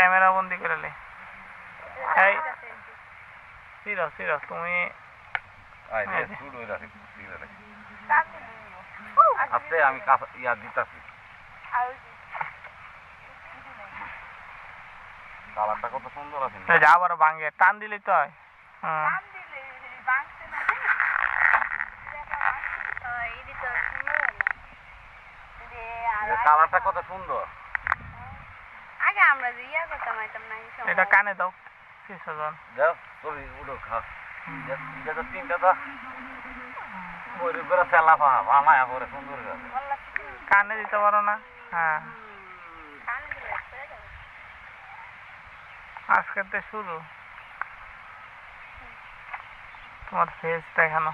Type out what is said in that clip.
Camera বন্দি করে লে তুমি আমি ইয়া দিতাছি। টান কালারটা কত সুন্দর। আমরা যে ইয়া করতাম আইতাম না এটা কানে দাও কিশোরজন যাও তুমি খা। এটা তো তিনটা তো ওই করে সেলা পা পরে সুন্দর করে। কানে দিতে পারো না? হ্যাঁ। আজকে তো শুরু। তোমার ফেস দেখানো